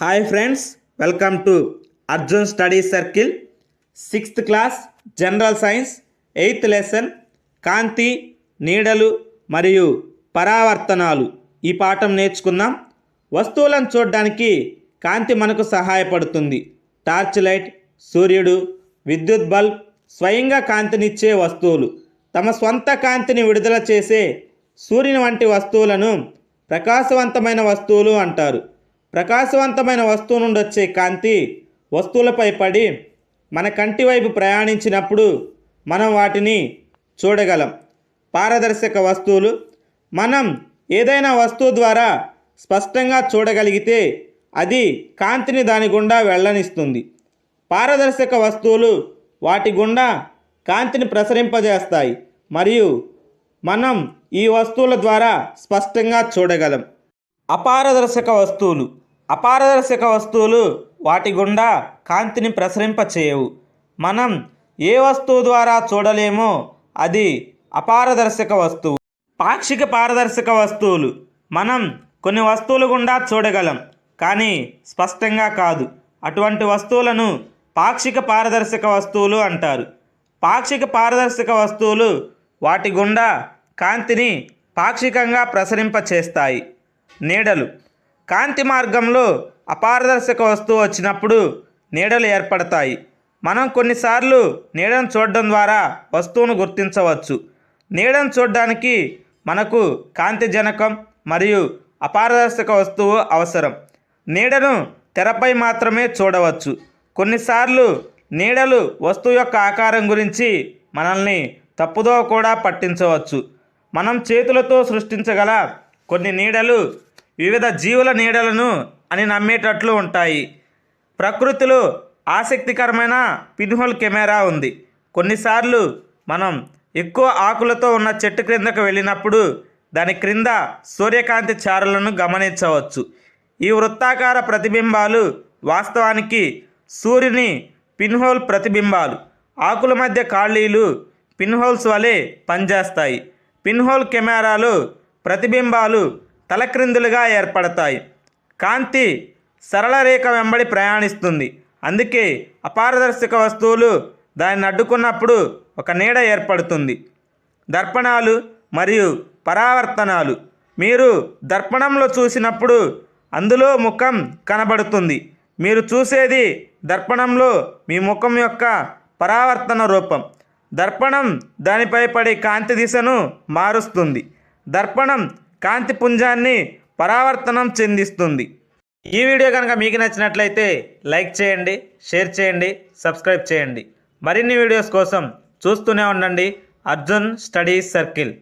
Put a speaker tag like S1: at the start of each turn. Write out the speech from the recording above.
S1: Hi friends welcome to Arjun study circle. Sixth class general science eighth lesson కాంతి నీడలు మరియు పరావర్తనాలు. ఈ పాఠం నేర్చుకుందాం. వస్తువులను చూడడానికి కాంతి మనకు సహాయపడుతుంది. టార్చ్ లైట్ సూర్యుడు విద్యుత్ బల్బ్ స్వయంగా కాంతినిచ్చే వస్తువులు. తమ స్వంత కాంతిని విడుదల చేసే సూర్యుని వంటి వస్తువులను ప్రకాశవంతమైన వస్తువులు అంటారు. ప్రకాశవంతమైన వస్తువు నుండి వచ్చే కాంతి వస్తువులపై పడి మన కంటి వైపు ప్రయాణించినప్పుడు మనం వాటిని చూడగలం. పారదర్శక వస్తువులు. మనం ఏదైనా వస్తువు ద్వారా స్పష్టంగా చూడగలిగితే అది కాంతిని దాని గుండా వెళ్ళనిస్తుంది. పారదర్శక వస్తువులు వాటి గుండా కాంతిని ప్రసరింపజేస్తాయి మరియు మనం ఈ వస్తువుల ద్వారా స్పష్టంగా చూడగలం. అపారదర్శక వస్తువులు. అపారదర్శక వస్తువులు వాటి గుండా కాంతిని ప్రసరింపచేయవు. మనం ఏ వస్తువు ద్వారా చూడలేమో అది అపారదర్శక వస్తువు. పాక్షిక పారదర్శక వస్తువులు. మనం కొన్ని వస్తువుల గుండా చూడగలం కానీ స్పష్టంగా కాదు. అటువంటి వస్తువులను పాక్షిక పారదర్శక వస్తువులు అంటారు. పాక్షిక పారదర్శక వస్తువులు వాటి గుండా కాంతిని పాక్షికంగా ప్రసరింపచేస్తాయి. నీడలు. కాంతి మార్గంలో అపారదర్శక వస్తువు వచ్చినప్పుడు నీడలు ఏర్పడతాయి. మనం కొన్నిసార్లు నీడను చూడడం ద్వారా వస్తువును గుర్తించవచ్చు. నీడను చూడడానికి మనకు కాంతి జనకం మరియు అపారదర్శక వస్తువు అవసరం. నీడను తెరపై మాత్రమే చూడవచ్చు. కొన్నిసార్లు నీడలు వస్తువు యొక్క ఆకారం గురించి మనల్ని తప్పుదో కూడా పట్టించవచ్చు. మనం చేతులతో సృష్టించగల కొన్ని నీడలు వివిధ జీవుల నీడలను అని నమ్మేటట్లు ఉంటాయి. ప్రకృతిలో ఆసక్తికరమైన పిన్హోల్ కెమెరా ఉంది. కొన్నిసార్లు మనం ఎక్కువ ఆకులతో ఉన్న చెట్టు క్రిందకు వెళ్ళినప్పుడు దాని క్రింద సూర్యకాంతి చారలను గమనించవచ్చు. ఈ వృత్తాకార ప్రతిబింబాలు వాస్తవానికి సూర్యుని పిన్హోల్ ప్రతిబింబాలు. ఆకుల మధ్య ఖాళీలు పిన్హోల్స్ వలె పనిచేస్తాయి. పిన్హోల్ కెమెరాలు ప్రతిబింబాలు తలక్రిందులుగా ఏర్పడతాయి. కాంతి సరళ రేఖ వెంబడి ప్రయాణిస్తుంది. అందుకే అపారదర్శక వస్తువులు దాన్ని అడ్డుకున్నప్పుడు ఒక నీడ ఏర్పడుతుంది. దర్పణాలు మరియు పరావర్తనాలు. మీరు దర్పణంలో చూసినప్పుడు అందులో ముఖం కనబడుతుంది. మీరు చూసేది దర్పణంలో మీ ముఖం యొక్క పరావర్తన రూపం. దర్పణం దానిపై పడే కాంతి దిశను మారుస్తుంది. దర్పణం కాంతి పుంజాన్ని పరావర్తనం చెందిస్తుంది. ఈ వీడియో కనుక మీకు నచ్చినట్లయితే లైక్ చేయండి షేర్ చేయండి సబ్స్క్రైబ్ చేయండి. మరిన్ని వీడియోస్ కోసం చూస్తూనే ఉండండి. Arjun study circle.